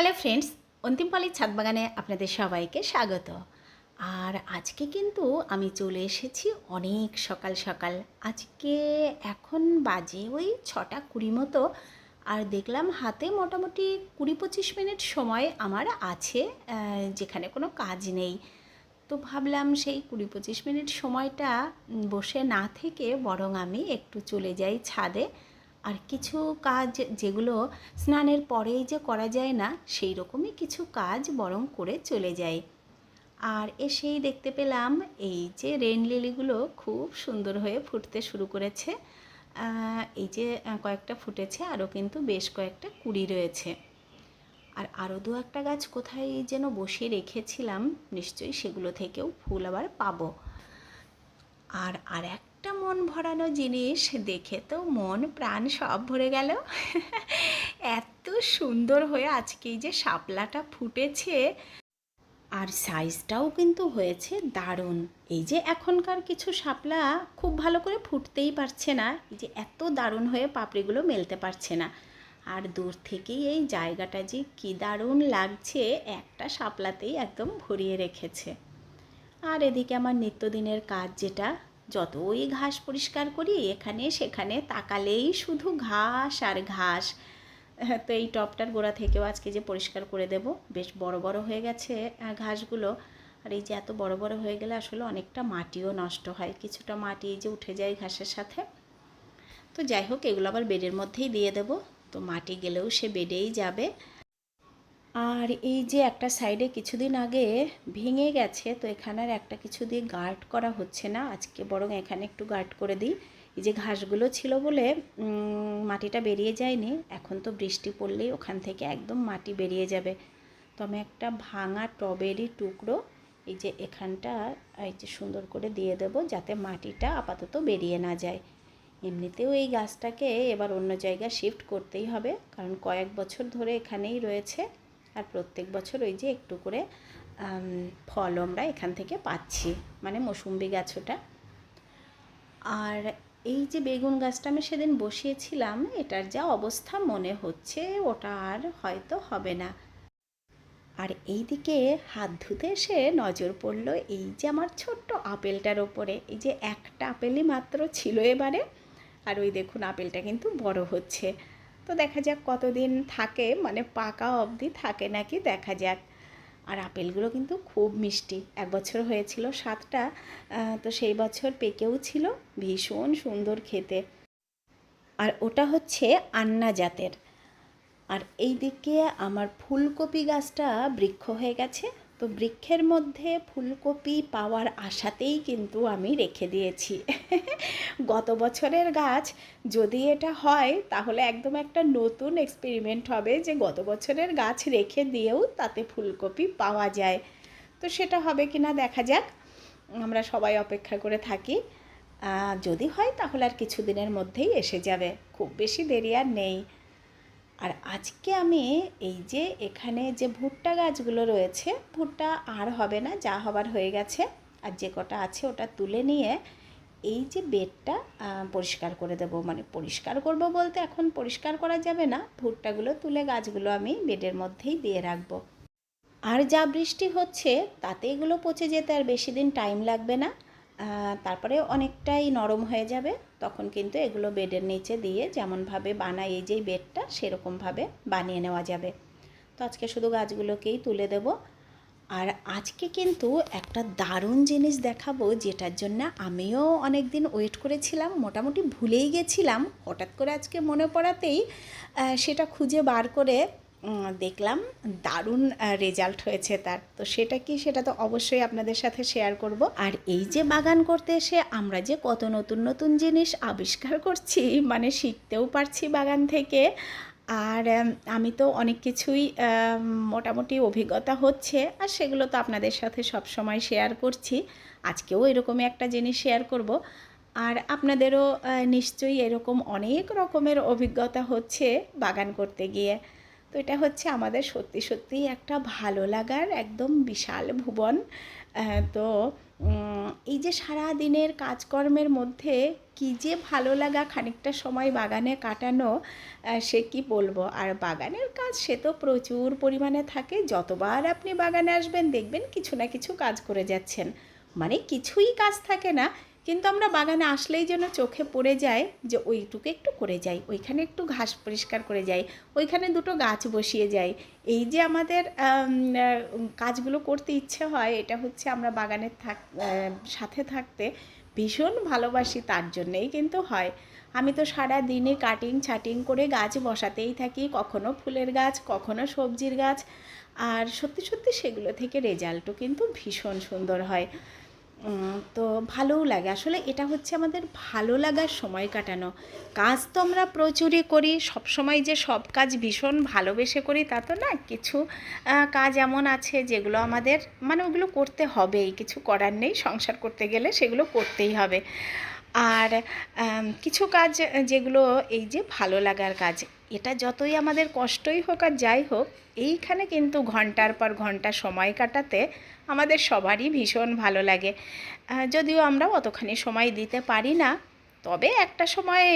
Hello friends অন্তিমপালির ছাদ বাগানে আপনাদের সবাইকে স্বাগত। আর আজকে কিন্তু আমি চলে এসেছি অনেক সকাল সকাল। আজকে এখন বাজে ওই ছটা কুড়ি মতো। আর দেখলাম হাতে মোটামুটি কুড়ি পঁচিশ মিনিট সময় আমার আছে যেখানে কোনো কাজ নেই। তো ভাবলাম সেই কুড়ি পঁচিশ মিনিট সময়টা বসে না থেকে বরং আমি একটু চলে যাই ছাদে। আর কিছু কাজ যেগুলো স্নানের পরেই যে করা যায় না, সেই রকমই কিছু কাজ বরং করে চলে যায়। আর এসেই দেখতে পেলাম এই যে রেন লিলিগুলো খুব সুন্দর হয়ে ফুটতে শুরু করেছে। এই যে কয়েকটা ফুটেছে, আরও কিন্তু বেশ কয়েকটা কুড়ি রয়েছে। আর আরও দু একটা গাছ কোথায় যেন বসিয়ে রেখেছিলাম, নিশ্চয়ই সেগুলো থেকেও ফুল আবার পাবো। আর আর একটা মন ভরানো জিনিস দেখে তো মন, প্রাণ সব ভরে গেল। এত সুন্দর হয়ে আজকে যে শাপলাটা ফুটেছে। আর সাইজটাও কিন্তু হয়েছে দারুণ। এই যে এখনকার কিছু শাপলা খুব ভালো করে ফুটতেই পারছে না। এই যে এত দারুণ হয়ে পাপড়িগুলো মেলতে পারছে না। আর দূর থেকেই এই জায়গাটা যে কী দারুণ লাগছে, একটা শাপলাতেই একদম ভরিয়ে রেখেছে। আর এদিকে আমার নিত্যদিনের কাজ যেটা যতই ঘাস পরিষ্কার করি, এখানে সেখানে তাকালেই শুধু ঘাস আর ঘাস। তো এই টপটার গোড়া থেকেও আজকে যে পরিষ্কার করে দেব, বেশ বড় বড় হয়ে গেছে ঘাসগুলো। আর এই যে এত বড় বড় হয়ে গেলে আসলে অনেকটা মাটিও নষ্ট হয়, কিছুটা মাটি এই যে উঠে যায় ঘাসের সাথে। তো যাই হোক, এগুলো আবার বেডের মধ্যেই দিয়ে দেব। তো মাটি গেলেও সে বেডেই যাবে। আর এই যে একটা সাইডে কিছুদিন আগে ভেঙে গেছে, তো এখানে আর একটা কিছু দিয়ে গার্ড করা হচ্ছে না। আজকে বরং এখানে একটু গার্ড করে দিই। এই যে ঘাসগুলো ছিল বলে মাটিটা বেরিয়ে যায়নি। এখন তো বৃষ্টি পড়লেই ওখান থেকে একদম মাটি বেরিয়ে যাবে। তো আমি একটা ভাঙা টবেরই টুকরো এই যে এখানটা, এই যে সুন্দর করে দিয়ে দেব যাতে মাটিটা আপাতত বেরিয়ে না যায়। এমনিতেও এই গাছটাকে এবার অন্য জায়গায় শিফট করতেই হবে, কারণ কয়েক বছর ধরে এখানেই রয়েছে। আর প্রত্যেক বছর ওই যে একটু করে ফল আমরা এখান থেকে পাচ্ছি মানে মৌসুম্বি গাছ ওটা। আর এই যে বেগুন গাছটা আমি সেদিন বসিয়েছিলাম, এটার যা অবস্থা মনে হচ্ছে, ওটা আর হয়তো হবে না। আর এই দিকে হাত ধুতে এসে নজর পড়ল এই যে আমার ছোট্ট আপেলটার ওপরে। এই যে একটা আপেলই মাত্র ছিল এবারে, আর ওই দেখুন আপেলটা কিন্তু বড় হচ্ছে। তো দেখা যাক কতদিন থাকে মানে পাকা অবধি থাকে নাকি দেখা যাক। আর আপেলগুলো কিন্তু খুব মিষ্টি। এক বছর হয়েছিল সাতটা তো সেই বছর পেকেও ছিল, ভীষণ সুন্দর খেতে। আর ওটা হচ্ছে আন্না জাতের। আর এই দিকে আমার ফুলকপি গাছটা বৃক্ষ হয়ে গেছে। তো বৃক্ষের মধ্যে ফুলকপি পাওয়ার আশাতেই কিন্তু আমি রেখে দিয়েছি। গত বছরের গাছ যদি এটা হয়, তাহলে একদম একটা নতুন এক্সপেরিমেন্ট হবে যে গত বছরের গাছ রেখে দিয়েও তাতে ফুলকপি পাওয়া যায়। তো সেটা হবে কি না দেখা যাক। আমরা সবাই অপেক্ষা করে থাকি। যদি হয় তাহলে আর কিছুদিনের মধ্যেই এসে যাবে। খুব বেশি দেরি আর নেই। আর আজকে আমি এই যে এখানে যে ভুট্টা গাছগুলো রয়েছে, ভুট্টা আর হবে না, যা হবার হয়ে গেছে, আর যে কটা আছে ওটা তুলে নিয়ে এই যে বেডটা পরিষ্কার করে দেব। মানে পরিষ্কার করব বলতে এখন পরিষ্কার করা যাবে না, ভুট্টাগুলো তুলে গাছগুলো আমি বেডের মধ্যেই দিয়ে রাখব। আর যা বৃষ্টি হচ্ছে, তাতে এগুলো পচে যেতে আর বেশি দিন টাইম লাগবে না। তারপরে অনেকটাই নরম হয়ে যাবে। তখন কিন্তু এগুলো বেডের নিচে দিয়ে যেমনভাবে বানাই, এই যেই বেডটা, সেরকমভাবে বানিয়ে নেওয়া যাবে। তো আজকে শুধু গাছগুলোকেই তুলে দেব। আর আজকে কিন্তু একটা দারুণ জিনিস দেখাবো, যেটার জন্য আমিও অনেক দিন ওয়েট করেছিলাম, মোটামুটি ভুলেই গেছিলাম। হঠাৎ করে আজকে মনে পড়াতেই সেটা খুঁজে বার করে দেখলাম, দারুণ রেজাল্ট হয়েছে তার। তো সেটা কি সেটা তো অবশ্যই আপনাদের সাথে শেয়ার করব। আর এই যে বাগান করতে এসে আমরা যে কত নতুন নতুন জিনিস আবিষ্কার করছি মানে শিখতেও পারছি বাগান থেকে। আর আমি তো অনেক কিছুই মোটামুটি অভিজ্ঞতা হচ্ছে, আর সেগুলো তো আপনাদের সাথে সব সময় শেয়ার করছি। আজকেও এরকমই একটা জিনিস শেয়ার করব। আর আপনাদেরও নিশ্চয়ই এরকম অনেক রকমের অভিজ্ঞতা হচ্ছে বাগান করতে গিয়ে। তো এটা হচ্ছে আমাদের সত্যি সত্যিই একটা ভালো লাগার একদম বিশাল ভুবন। তো এই যে সারা দিনের কাজকর্মের মধ্যে কি যে ভালো লাগা খানিকটা সময় বাগানে কাটানো সে কি বলব? আর বাগানের কাজ সে তো প্রচুর পরিমাণে থাকে। যতবার আপনি বাগানে আসবেন দেখবেন কিছু না কিছু কাজ করে যাচ্ছেন। মানে কিছুই কাজ থাকে না। কিন্তু আমরা বাগানে আসলেই যেন চোখে পড়ে যায় যে ওইটুকু একটু করে যাই, ওইখানে একটু ঘাস পরিষ্কার করে যাই, ওইখানে দুটো গাছ বসিয়ে যাই। এই যে আমাদের কাজগুলো করতে ইচ্ছে হয়, এটা হচ্ছে আমরা বাগানের থাক সাথে থাকতে ভীষণ ভালোবাসি, তার জন্যেই কিন্তু হয়। আমি তো সারা দিনে কাটিং ছাটিং করে গাছ বসাতেই থাকি, কখনো ফুলের গাছ, কখনো সবজির গাছ, আর সত্যি সত্যি সেগুলো থেকে রেজাল্টও কিন্তু ভীষণ সুন্দর হয়। তো ভালোও লাগে। আসলে এটা হচ্ছে আমাদের ভালো লাগার সময় কাটানো। কাজ তো আমরা প্রচুরই করি সব সময় যে সব কাজ ভীষণ ভালোবেসে করি তা তো না, কিছু কাজ এমন আছে যেগুলো আমাদের মানে ওগুলো করতে হবেই, কিছু করার নেই, সংসার করতে গেলে সেগুলো করতেই হবে। আর কিছু কাজ যেগুলো এই যে ভালো লাগার কাজ এটা যতই আমাদের কষ্টই হোক আর যাই হোক, এইখানে কিন্তু ঘণ্টার পর ঘণ্টা সময় কাটাতে আমাদের সবারই ভীষণ ভালো লাগে। যদিও আমরা অতখানি সময় দিতে পারি না, তবে একটা সময়ে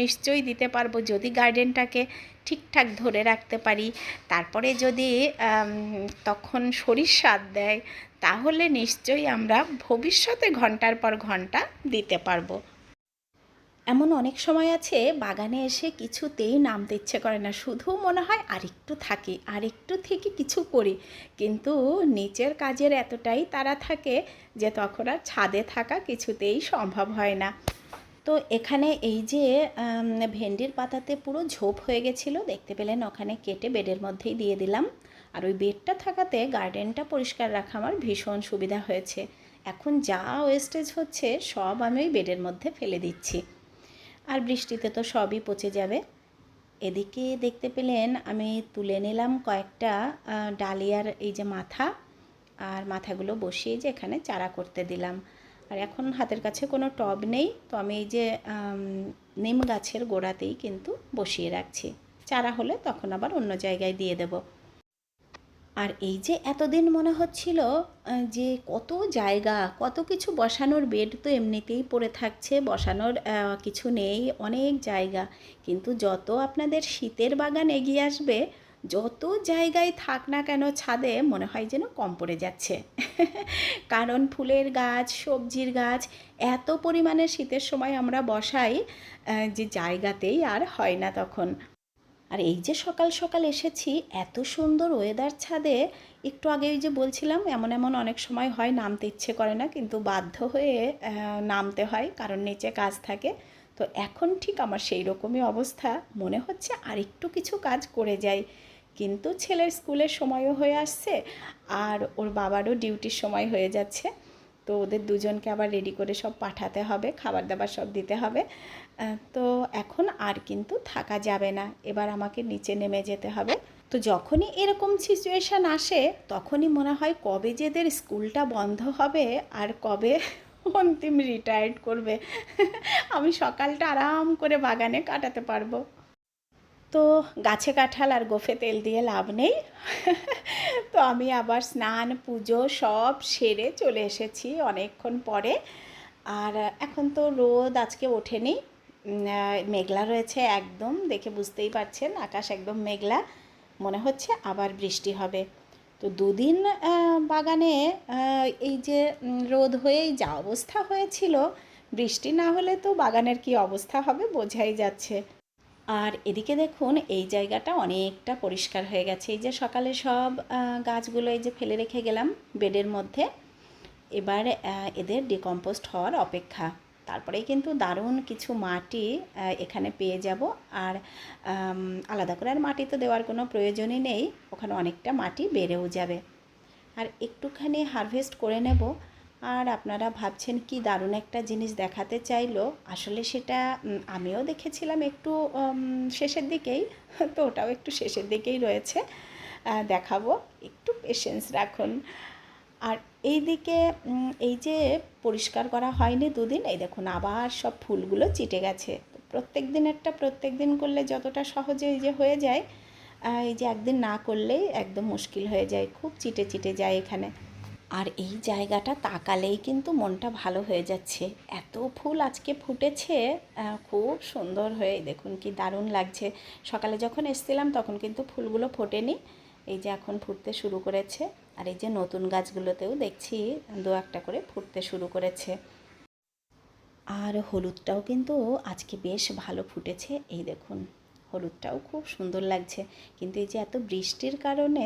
নিশ্চয়ই দিতে পারব যদি গার্ডেনটাকে ঠিকঠাক ধরে রাখতে পারি। তারপরে যদি তখন শরীর সাথ দেয়, তাহলে নিশ্চয়ই আমরা ভবিষ্যতে ঘণ্টার পর ঘণ্টা দিতে পারব। এমন অনেক সময় আছে, বাগানে এসে কিছুতেই নামতে ইচ্ছে করে না। শুধু মনে হয় আরেকটু থাকি, আরেকটু থেকে কিছু করি। কিন্তু নিচের কাজের এতটাই তারা থাকে যে তখন আর ছাদে থাকা কিছুতেই সম্ভব হয় না। তো এখানে এই যে ভেন্ডির পাতাতে পুরো ঝোপ হয়ে গেছিল, দেখতে পেলেন ওখানে কেটে বেডের মধ্যেই দিয়ে দিলাম। আর ওই বেডটা থাকাতে গার্ডেনটা পরিষ্কার রাখা আমার ভীষণ সুবিধা হয়েছে। এখন যা ওয়েস্টেজ হচ্ছে, সব আমি ওই বেডের মধ্যে ফেলে দিচ্ছি। আর বৃষ্টিতে তো সবই পচে যাবে। এদিকে দেখতে পেলেন, আমি তুলে নিলাম কয়েকটা ডালিয়ার এই যে মাথা আর মাথাগুলো বসিয়ে যে এখানে চারা করতে দিলাম। আর এখন হাতের কাছে কোনো টব নেই, তো আমি এই যে নিম গাছের গোড়াতেই কিন্তু বসিয়ে রাখছি। চারা হলে তখন আবার অন্য জায়গায় দিয়ে দেবো। আর এই যে এতদিন মনে হচ্ছিল যে কত জায়গা, কত কিছু বসানোর বেড তো এমনিতেই পড়ে থাকছে, বসানোর কিছু নেই, অনেক জায়গা। কিন্তু যত আপনাদের শীতের বাগান এগিয়ে আসবে, যত জায়গায় থাক না কেন ছাদে মনে হয় যেন কম পড়ে যাচ্ছে। কারণ ফুলের গাছ, সবজির গাছ, এত পরিমাণে শীতের সময় আমরা বসাই যে জায়গাতেই আর হয় না তখন। আর এই যে সকাল সকাল এসেছি, এত সুন্দর ওয়েদার ছাদে, একটু আগে ওই যে বলছিলাম, এমন এমন অনেক সময় হয় নামতে ইচ্ছে করে না, কিন্তু বাধ্য হয়ে নামতে হয়, কারণ নিচে কাজ থাকে। তো এখন ঠিক আমার সেই রকমই অবস্থা, মনে হচ্ছে আর একটু কিছু কাজ করে যাই। কিন্তু ছেলের স্কুলের সময়ও হয়ে আসছে, আর ওর বাবারও ডিউটির সময় হয়ে যাচ্ছে। তো ওদের দুজনকে আবার রেডি করে সব পাঠাতে হবে খাবার দাবার সব দিতে হবে। তো এখন আর কিন্তু থাকা যাবে না। এবার আমাকে নিচে নেমে যেতে হবে। তো যখনই এরকম সিচুয়েশান আসে, তখনই মনে হয় কবে যেদের স্কুলটা বন্ধ হবে আর কবে অন্তিম রিটায়ার্ড করবে। আমি সকালটা আরাম করে বাগানে কাটাতে পারব। তো গাছে কাঁঠাল আর গোফে তেল দিয়ে লাভ নেই। তো আমি আবার স্নান, পুজো সব সেরে চলে এসেছি অনেকক্ষণ পরে। আর এখন তো রোদ আজকে ওঠেনি। মেঘলা রয়েছে একদম, দেখে বুঝতেই পারছেন, আকাশ একদম মেঘলা। মনে হচ্ছে আবার বৃষ্টি হবে। তো দুদিন বাগানে এই যে রোদ হয়েই যা অবস্থা হয়েছিল, বৃষ্টি না হলে তো বাগানের কি অবস্থা হবে বোঝাই যাচ্ছে। আর এদিকে দেখুন, এই জায়গাটা অনেকটা পরিষ্কার হয়ে গেছে। এই যে সকালে সব গাছগুলো এই যে ফেলে রেখে গেলাম বেডের মধ্যে। এবার এদের ডিকম্পোস্ট হওয়ার অপেক্ষা। তারপরেই কিন্তু দারুণ কিছু মাটি এখানে পেয়ে যাব। আর আলাদা করে আর মাটি তো দেওয়ার কোনো প্রয়োজনই নেই। ওখানে অনেকটা মাটি বেড়েও যাবে। আর একটুখানি হারভেস্ট করে নেব। আর আপনারা ভাবছেন কি দারুণ একটা জিনিস দেখাতে চাইলো? আসলে সেটা আমিও দেখেছিলাম একটু শেষের দিকেই, তো ওটাও একটু শেষের দিকেই রয়েছে। দেখাবো, একটু পেশেন্স রাখুন। আর এই দিকে এই যে পরিষ্কার করা হয়নি দুদিন, এই দেখুন আবার সব ফুলগুলো চিটে গেছে। প্রত্যেক দিনেরটা প্রত্যেক দিন করলে যতটা সহজে এই যে হয়ে যায় এই যে একদিন না করলেই একদম মুশকিল হয়ে যায়, খুব চিটে চিটে যায় এখানে। আর এই জায়গাটা তাকালেই কিন্তু মনটা ভালো হয়ে যাচ্ছে। এত ফুল আজকে ফুটেছে খুব সুন্দর হয়ে, দেখুন কি দারুণ লাগছে। সকালে যখন এসছিলাম তখন কিন্তু ফুলগুলো ফোটেনি, এই যে এখন ফুটতে শুরু করেছে। আর এই যে নতুন গাছগুলোতেও দেখছি দু একটা করে ফুটতে শুরু করেছে। আর হলুদটাও কিন্তু আজকে বেশ ভালো ফুটেছে, এই দেখুন, হলুদটাও খুব সুন্দর লাগছে। কিন্তু এই যে এত বৃষ্টির কারণে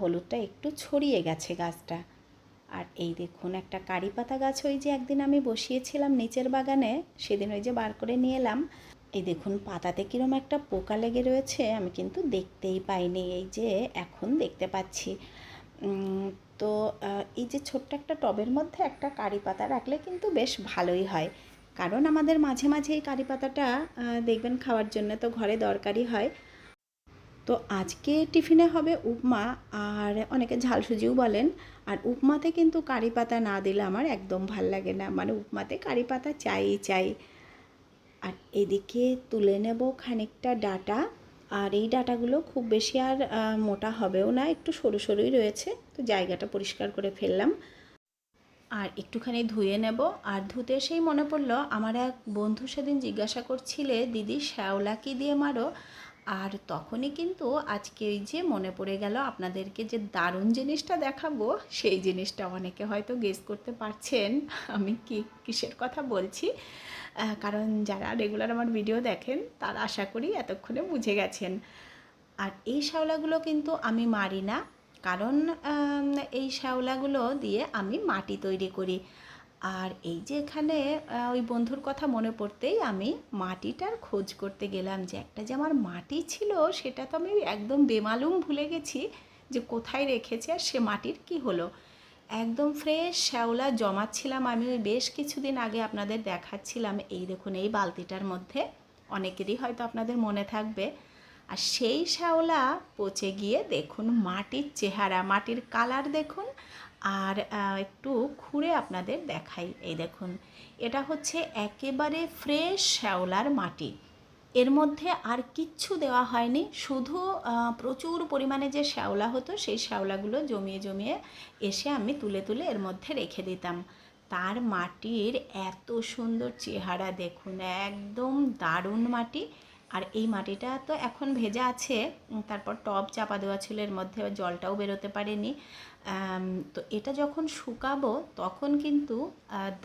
হলুদটা একটু ছড়িয়ে গেছে গাছটা। আর এই দেখুন একটা কারি পাতা গাছ ওই যে একদিন আমি বসিয়েছিলাম নিচের বাগানে, সেদিন ওই যে বার করে নিয়ে এলাম। এই দেখুন পাতাতে কীরকম একটা পোকা লেগে রয়েছে, আমি কিন্তু দেখতেই পাইনি। এই যে এখন দেখতে পাচ্ছি। তো এই যে ছোট্ট একটা টবের মধ্যে একটা কারি পাতা রাখলে কিন্তু বেশ ভালোই হয়। কারণ আমাদের মাঝে মাঝে এই কারি পাতাটা দেখবেন খাওয়ার জন্য তো ঘরে দরকারি হয়। তো আজকে টিফিনে হবে উপমা আর অনেকে ঝাল সুজিও বলেন। আর উপমাতে কিন্তু কারি পাতা না দিলে আমার একদম ভালো লাগে না। মানে উপমাতে কারি পাতা চাই চাই। আর এদিকে তুলে নেব খানিকটা ডাটা। আর এই ডাটাগুলো খুব বেশি আর মোটা হবেও না, একটু সরু সরুই রয়েছে। তো জায়গাটা পরিষ্কার করে ফেললাম। আর একটুখানি ধুয়ে নেব। আর ধুতে এসেই মনে পড়ল, আমার এক বন্ধু সেদিন জিজ্ঞাসা করছিলে, দিদি, শ্যাওলা কি দিয়ে মারো? আর তখনই কিন্তু আজকে ওই যে মনে পড়ে গেল আপনাদেরকে যে দারুণ জিনিসটা দেখাবো, সেই জিনিসটা অনেকে হয়তো গেস করতে পারছেন। আমি কি কিসের কথা বলছি? কারণ যারা রেগুলার আমার ভিডিও দেখেন, তারা আশা করি এতক্ষণে বুঝে গেছেন। আর এই শ্যাওলাগুলো কিন্তু আমি মারি না। কারণ এই শ্যাওলাগুলো দিয়ে আমি মাটি তৈরি করি। আর এই যে এখানে ওই বন্ধুর কথা মনে পড়তেই আমি মাটিটার খোঁজ করতে গেলাম যে একটা যে আমার মাটি ছিল, সেটা তো আমি একদম বেমালুম ভুলে গেছি যে কোথায় রেখেছি আর সে মাটির কি হলো। একদম ফ্রেশ শ্যাওলা জমাচ্ছিলাম আমি, ওই বেশ কিছুদিন আগে আপনাদের দেখাচ্ছিলাম। এই দেখুন, এই বালতিটার মধ্যে অনেকেরই হয়তো আপনাদের মনে থাকবে। আর সেই শ্যাওলা পচে গিয়ে দেখুন, মাটির চেহারা, মাটির কালার দেখুন আর একটু খুঁড়ে আপনাদের দেখাই। এই দেখুন, এটা হচ্ছে একেবারে ফ্রেশ শ্যাওলার মাটি। এর মধ্যে আর কিচ্ছু দেওয়া হয়নি, শুধু প্রচুর পরিমাণে যে শ্যাওলা হতো, সেই শ্যাওলাগুলো জমিয়ে জমিয়ে এসে আমি তুলে তুলে এর মধ্যে রেখে দিতাম। তার মাটির এত সুন্দর চেহারা দেখুন, একদম দারুণ মাটি। আর এই মাটিটা তো এখন ভেজা আছে তারপর টব চাপা দেওয়া ছিল, এর মধ্যে জলটাও বেরোতে পারেনি। তো এটা যখন শুকাবো, তখন কিন্তু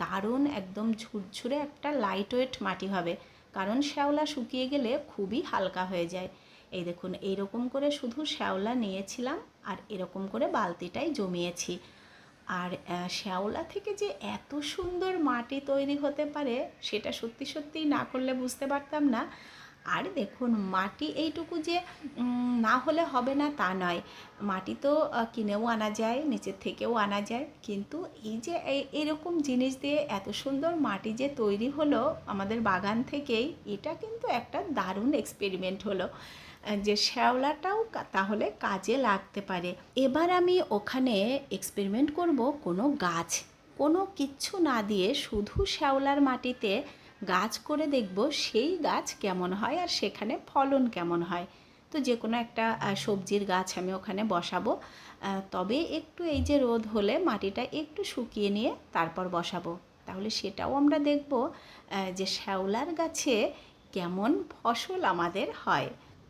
দারুণ একদম ঝুরঝুরে একটা লাইট ওয়েট মাটি হবে। কারণ শ্যাওলা শুকিয়ে গেলে খুবই হালকা হয়ে যায়। এই দেখুন, এইরকম করে শুধু শ্যাওলা নিয়েছিলাম আর এরকম করে বালতিটাই জমিয়েছি। আর শ্যাওলা থেকে যে এত সুন্দর মাটি তৈরি হতে পারে, সেটা সত্যি সত্যি না করলে বুঝতে পারতাম না। আর দেখুন, মাটি এইটুকু যে না হলে হবে না তা নয়। মাটি তো কিনেও আনা যায়, নিচের থেকেও আনা যায়। কিন্তু এই যে এরকম জিনিস দিয়ে এত সুন্দর মাটি যে তৈরি হলো আমাদের বাগান থেকেই, এটা কিন্তু একটা দারুণ এক্সপেরিমেন্ট হলো। যে শ্যাওলাটাও তাহলে কাজে লাগতে পারে। এবার আমি ওখানে এক্সপেরিমেন্ট করব কোনো গাছ। কোনো কিচ্ছু না দিয়ে শুধু শ্যাওলার মাটিতে গাছ করে দেখব সেই গাছ কেমন হয় আর সেখানে ফলন কেমন হয়। তো যে কোনো একটা সবজির গাছ আমি ওখানে বসাবো। তবে একটু এই যে রোদ হলে মাটিটা একটু শুকিয়ে নিয়ে তারপর বসাবো। তাহলে সেটাও আমরা দেখব যে শ্যাওলার গাছে কেমন ফসল আমাদের হয়।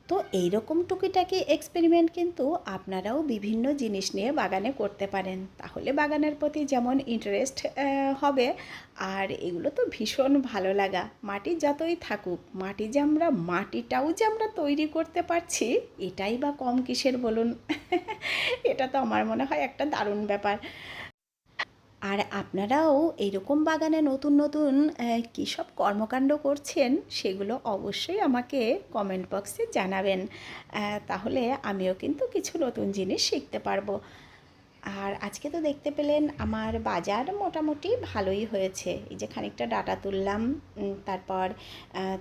তো এইরকম টুকিটাকি এক্সপেরিমেন্ট কিন্তু আপনারাও বিভিন্ন জিনিস নিয়ে বাগানে করতে পারেন। তাহলে বাগানের প্রতি যেমন ইন্টারেস্ট হবে, আর এগুলো তো ভীষণ ভালো লাগা। মাটি যতই থাকুক, মাটি যে আমরা, মাটিটাও যে আমরা তৈরি করতে পারছি, এটাই বা কম কিসের বলুন? এটা তো আমার মনে হয় একটা দারুণ ব্যাপার। আর আপনারাও এরকম বাগানে নতুন নতুন কী সব কর্মকাণ্ড করছেন সেগুলো অবশ্যই আমাকে কমেন্ট বক্সে জানাবেন। তাহলে আমিও কিন্তু কিছু নতুন জিনিস শিখতে পারব। আর আজকে তো দেখতে পেলেন আমার বাজার মোটামুটি ভালোই হয়েছে। এই যে খানিকটা ডাটা তুললাম তারপর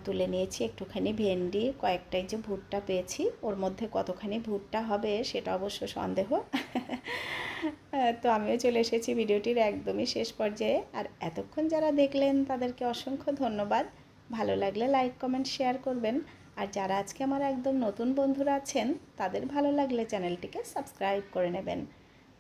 তুলে নিয়েছি একটুখানি ভেন্ডি, কয়েকটা যে ভুট্টা পেয়েছি। ওর মধ্যে কতখানি ভুট্টা হবে সেটা অবশ্য সন্দেহ। তো আমিও চলে এসেছি ভিডিওটির একদমই শেষ পর্যায়ে। আর এতক্ষণ যারা দেখলেন তাদেরকে অসংখ্য ধন্যবাদ। ভালো লাগলে লাইক, কমেন্ট, শেয়ার করবেন। আর যারা আজকে আমার একদম নতুন বন্ধুরা আছেন, তাদের ভালো লাগলে চ্যানেলটিকে সাবস্ক্রাইব করে নেবেন।